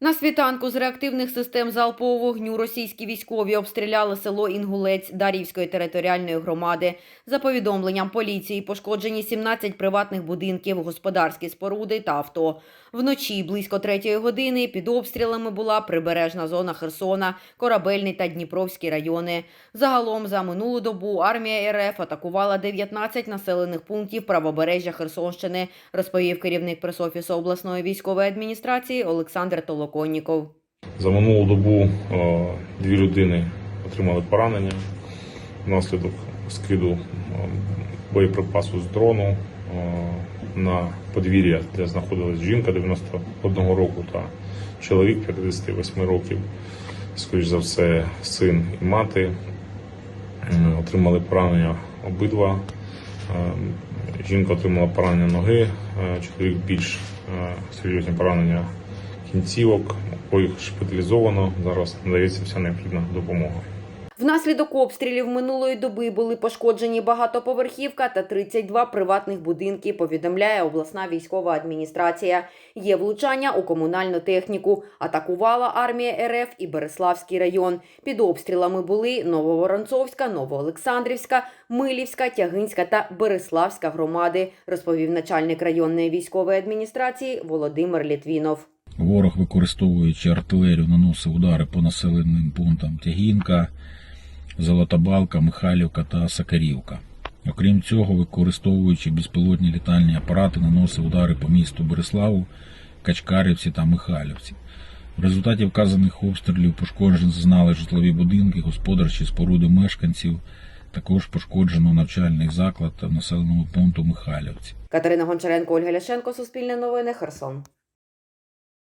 На світанку з реактивних систем залпового вогню російські військові обстріляли село Інгулець Дарівської територіальної громади. За повідомленням поліції пошкоджені 17 приватних будинків, господарські споруди та авто. Вночі близько третьої години під обстрілами була прибережна зона Херсона, Корабельний та Дніпровський райони. Загалом за минулу добу армія РФ атакувала 19 населених пунктів правобережжя Херсонщини, розповів керівник пресофісу обласної військової адміністрації Олександр Толоконніков. За минулу добу е, дві людини отримали поранення внаслідок скиду е, боєприпасу з дрону е, на подвір'я, де знаходилась жінка 91 року та чоловік 58 років, скоріш за все, син і мати. Отримали поранення обидва. Жінка отримала поранення ноги, чоловік більш серйозні поранення кінцівок, обоїх шпиталізовано. Зараз надається вся необхідна допомога. Внаслідок обстрілів минулої доби були пошкоджені багатоповерхівка та 32 приватних будинки, повідомляє обласна військова адміністрація. Є влучання у комунальну техніку. Атакувала армія РФ і Береславський район. Під обстрілами були Нововоронцовська, Новоолександрівська, Милівська, Тягинська та Береславська громади, розповів начальник районної військової адміністрації Володимир Літвінов. Ворог, використовуючи артилерію, наносив удари по населеним пунктам Тягінка, Золотобалка, Михайлівка та Сакарівка. Окрім цього, використовуючи безпілотні літальні апарати, наносив удари по місту Береславу, Качкарівці та Михайлівці. В результаті вказаних обстрілів пошкоджені зазнали житлові будинки, господарчі споруди мешканців. Також пошкоджено навчальний заклад та населеного пункту Михайлівці. Катерина Гончаренко, Ольга Ляшенко, Суспільне новини, Херсон.